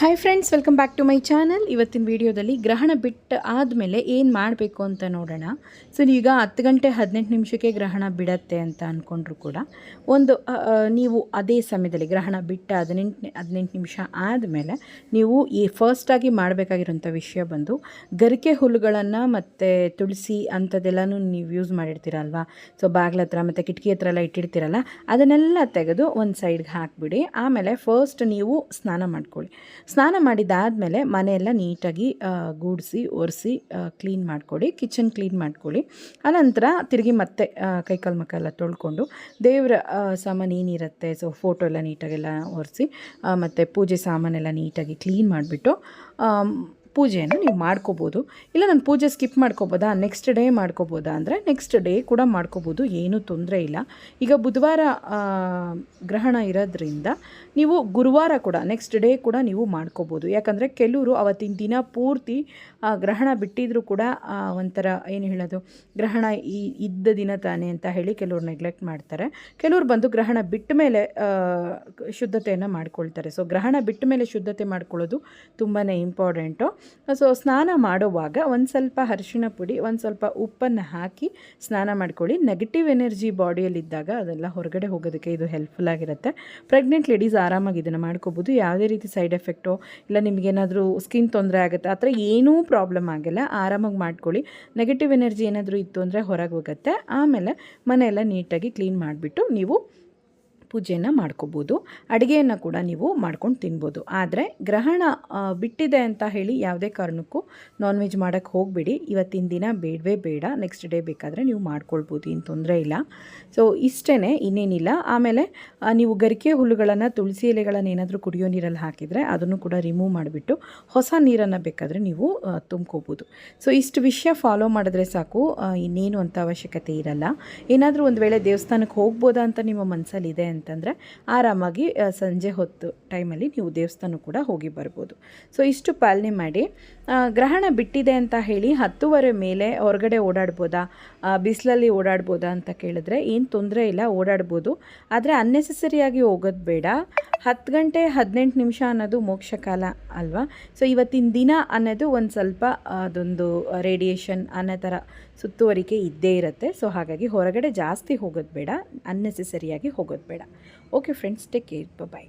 Hi friends welcome back to my channel ಇವತ್ತಿನ ವಿಡಿಯೋದಲ್ಲಿ ಗ್ರಹಣ ಬಿಟ್ಟು ಆದಮೇಲೆ ಏನು ಮಾಡಬೇಕು ಅಂತ ನೋಡೋಣ. ಸೊ ಈಗ ಹತ್ತು ಗಂಟೆ ಹದಿನೆಂಟು ನಿಮಿಷಕ್ಕೆ ಗ್ರಹಣ ಬಿಡತ್ತೆ ಅಂತ ಅಂದ್ಕೊಂಡ್ರು ಕೂಡ. ಒಂದು ನೀವು ಅದೇ ಸಮಯದಲ್ಲಿ ಗ್ರಹಣ ಬಿಟ್ಟ ಹದಿನೆಂಟು ಹದಿನೆಂಟು ನಿಮಿಷ ಆದಮೇಲೆ ನೀವು ಈ ಫಸ್ಟಾಗಿ ಮಾಡಬೇಕಾಗಿರೋಂಥ ವಿಷಯ ಬಂದು, ಗರಿಕೆ ಹುಲ್ಲುಗಳನ್ನು ಮತ್ತು ತುಳಸಿ ಅಂಥದ್ದೆಲ್ಲನೂ ನೀವು ಯೂಸ್ ಮಾಡಿರ್ತೀರಲ್ವಾ? ಸೊ ಬಾಗ್ಲ ಹತ್ರ ಮತ್ತು ಕಿಟಕಿ ಹತ್ರ ಎಲ್ಲ ಇಟ್ಟಿರ್ತೀರಲ್ಲ, ಅದನ್ನೆಲ್ಲ ತೆಗೆದು ಒಂದು ಸೈಡ್ಗೆ ಹಾಕಿಬಿಡಿ. ಆಮೇಲೆ ಫಸ್ಟ್ ನೀವು ಸ್ನಾನ ಮಾಡ್ಕೊಳ್ಳಿ. ಸ್ನಾನ ಮಾಡಿದ್ದಾದಮೇಲೆ ಮನೆಯೆಲ್ಲ ನೀಟಾಗಿ ಗೂಡಿಸಿ, ಒರೆಸಿ ಕ್ಲೀನ್ ಮಾಡ್ಕೊಳ್ಳಿ ಕಿಚನ್ ಕ್ಲೀನ್ ಮಾಡ್ಕೊಳ್ಳಿ ಆನಂತರ ತಿರುಗಿ ಮತ್ತೆ ಕೈಕಾಲ್ ಮುಖ ಎಲ್ಲ ತೊಳ್ಕೊಂಡು ದೇವರ ಸಾಮಾನು ಏನಿರುತ್ತೆ ಸೊ ಫೋಟೋ ಎಲ್ಲ ನೀಟಾಗೆಲ್ಲ ಒರೆಸಿ ಮತ್ತು ಪೂಜೆ ಸಾಮಾನೆಲ್ಲ ನೀಟಾಗಿ ಕ್ಲೀನ್ ಮಾಡಿಬಿಟ್ಟು ಪೂಜೆಯನ್ನು ನೀವು ಮಾಡ್ಕೋಬೋದು. ಇಲ್ಲ ನಾನು ಪೂಜೆ ಸ್ಕಿಪ್ ಮಾಡ್ಕೋಬೋದಾ? ನೆಕ್ಸ್ಟ್ ಡೇ ಮಾಡ್ಕೋಬೋದಾ? ಅಂದರೆ ನೆಕ್ಸ್ಟ್ ಡೇ ಕೂಡ ಮಾಡ್ಕೋಬೋದು. ಏನೂ ತೊಂದರೆ ಇಲ್ಲ. ಈಗ ಬುಧವಾರ ಗ್ರಹಣ ಇರೋದ್ರಿಂದ ನೀವು ಗುರುವಾರ ಕೂಡ ನೆಕ್ಸ್ಟ್ ಡೇ ಕೂಡ ನೀವು ಮಾಡ್ಕೋಬೋದು. ಯಾಕಂದರೆ ಕೆಲವರು ಅವತ್ತಿನ ದಿನ ಪೂರ್ತಿ ಗ್ರಹಣ ಬಿಟ್ಟಿದ್ರು ಕೂಡ ಒಂಥರ ಏನು ಹೇಳೋದು? ಗ್ರಹಣ ಈ, ಇದ್ದ ದಿನ ತಾನೇ ಅಂತ ಹೇಳಿ ಕೆಲವರು ನೆಗ್ಲೆಕ್ಟ್ ಮಾಡ್ತಾರೆ. ಕೆಲವರು ಬಂದು ಗ್ರಹಣ ಬಿಟ್ಟ ಮೇಲೆ ಶುದ್ಧತೆಯನ್ನು ಮಾಡ್ಕೊಳ್ತಾರೆ. ಸೊ ಗ್ರಹಣ ಬಿಟ್ಟ ಮೇಲೆ ಶುದ್ಧತೆ ಮಾಡ್ಕೊಳ್ಳೋದು ತುಂಬಾ ಇಂಪಾರ್ಟೆಂಟು ಸೊ ಸ್ನಾನ ಮಾಡುವಾಗ ಒಂದು ಸ್ವಲ್ಪ ಅರಿಶಿಣ ಪುಡಿ, ಒಂದು ಸ್ವಲ್ಪ ಉಪ್ಪನ್ನು ಹಾಕಿ ಸ್ನಾನ ಮಾಡ್ಕೊಳ್ಳಿ. ನೆಗೆಟಿವ್ ಎನರ್ಜಿ ಬಾಡಿಯಲ್ಲಿದ್ದಾಗ ಅದೆಲ್ಲ ಹೊರಗಡೆ ಹೋಗೋದಕ್ಕೆ ಇದು ಹೆಲ್ಪ್ಫುಲ್ ಆಗಿರುತ್ತೆ. ಪ್ರೆಗ್ನೆಂಟ್ ಲೇಡೀಸ್ ಆರಾಮಾಗಿ ಇದನ್ನು ಮಾಡ್ಕೋಬೋದು. ಯಾವುದೇ ರೀತಿ ಸೈಡ್ ಎಫೆಕ್ಟೋ ಇಲ್ಲ ನಿಮಗೇನಾದರೂ ಸ್ಕಿನ್ ತೊಂದರೆ ಆಗುತ್ತೆ, ಆ ಥರ ಏನೂ ಪ್ರಾಬ್ಲಮ್ ಆಗಿಲ್ಲ. ಆರಾಮಾಗಿ ಮಾಡ್ಕೊಳ್ಳಿ. ನೆಗೆಟಿವ್ ಎನರ್ಜಿ ಏನಾದರೂ ಇತ್ತು ಅಂದರೆ ಹೊರಗೆ ಹೋಗುತ್ತೆ. ಆಮೇಲೆ ಮನೆಯೆಲ್ಲ ನೀಟಾಗಿ ಕ್ಲೀನ್ ಮಾಡಿಬಿಟ್ಟು ನೀವು ಪೂಜೆಯನ್ನು ಮಾಡ್ಕೋಬೋದು. ಅಡುಗೆಯನ್ನು ಕೂಡ ನೀವು ಮಾಡ್ಕೊಂಡು ತಿನ್ಬೋದು. ಆದರೆ ಗ್ರಹಣ ಬಿಟ್ಟಿದೆ ಅಂತ ಹೇಳಿ ಯಾವುದೇ ಕಾರಣಕ್ಕೂ ನಾನ್ ವೆಜ್ ಮಾಡೋಕ್ಕೆ ಹೋಗಬೇಡಿ. ಇವತ್ತಿನ ದಿನ ಬೇಡವೇ ಬೇಡ. ನೆಕ್ಸ್ಟ್ ಡೇ ಬೇಕಾದರೆ ನೀವು ಮಾಡ್ಕೊಳ್ಬೋದು. ಏನು ತೊಂದರೆ ಇಲ್ಲ. ಸೊ ಇಷ್ಟೇ ಇನ್ನೇನಿಲ್ಲ. ಆಮೇಲೆ ನೀವು ಗರಿಕೆ ಹುಲ್ಲುಗಳನ್ನು, ತುಳಸಿ ಎಲೆಗಳನ್ನು ಏನಾದರೂ ಕುಡಿಯೋ ನೀರಲ್ಲಿ ಹಾಕಿದರೆ ಅದನ್ನು ಕೂಡ ರಿಮೂವ್ ಮಾಡಿಬಿಟ್ಟು ಹೊಸ ನೀರನ್ನು ಬೇಕಾದರೆ ನೀವು ತುಂಬ್ಕೋಬೋದು. ಸೊ ಇಷ್ಟು ವಿಷಯ ಫಾಲೋ ಮಾಡಿದ್ರೆ ಸಾಕು. ಇನ್ನೇನು ಅಂತ ಅವಶ್ಯಕತೆ ಇರಲ್ಲ. ಏನಾದರೂ ಒಂದು ವೇಳೆ ದೇವಸ್ಥಾನಕ್ಕೆ ಹೋಗ್ಬೋದಾ ಅಂತ ನಿಮ್ಮ ಮನಸ್ಸಲ್ಲಿದೆ ಅಂತಂದರೆ ಆರಾಮಾಗಿ ಸಂಜೆ ಹೊತ್ತು ಟೈಮಲ್ಲಿ ನೀವು ದೇವಸ್ಥಾನ ಕೂಡ ಹೋಗಿ ಬರ್ಬೋದು. ಸೊ ಇಷ್ಟು ಪಾಲನೆ ಮಾಡಿ ಗ್ರಹಣ ಬಿಟ್ಟಿದೆ ಅಂತ ಹೇಳಿ ಹತ್ತುವರೆ ಮೇಲೆ ಹೊರಗಡೆ ಓಡಾಡ್ಬೋದಾ? ಬಿಸಿಲಲ್ಲಿ ಓಡಾಡ್ಬೋದಾ ಅಂತ ಕೇಳಿದ್ರೆ ಏನು ತೊಂದರೆ ಇಲ್ಲ, ಓಡಾಡ್ಬೋದು. ಆದರೆ ಅನ್ನೆಸೆಸರಿಯಾಗಿ ಹೋಗೋದು ಬೇಡ. ಹತ್ತು ಗಂಟೆ ಹದಿನೆಂಟು ನಿಮಿಷ ಅನ್ನೋದು ಮೋಕ್ಷ ಕಾಲ ಅಲ್ವಾ? ಸೊ ಇವತ್ತಿನ ದಿನ ಅನ್ನೋದು ಒಂದು ಸ್ವಲ್ಪ ಅದೊಂದು ರೇಡಿಯೇಷನ್ ಅನ್ನೋ ಥರ ಸುತ್ತುವರಿಕೆ ಇದ್ದೇ ಇರುತ್ತೆ. ಸೊ ಹಾಗಾಗಿ ಹೊರಗಡೆ ಜಾಸ್ತಿ ಹೋಗೋದು ಬೇಡ ಅನ್ನೆಸೆಸರಿಯಾಗಿ ಹೋಗೋದು ಬೇಡ. Okay friends take care bye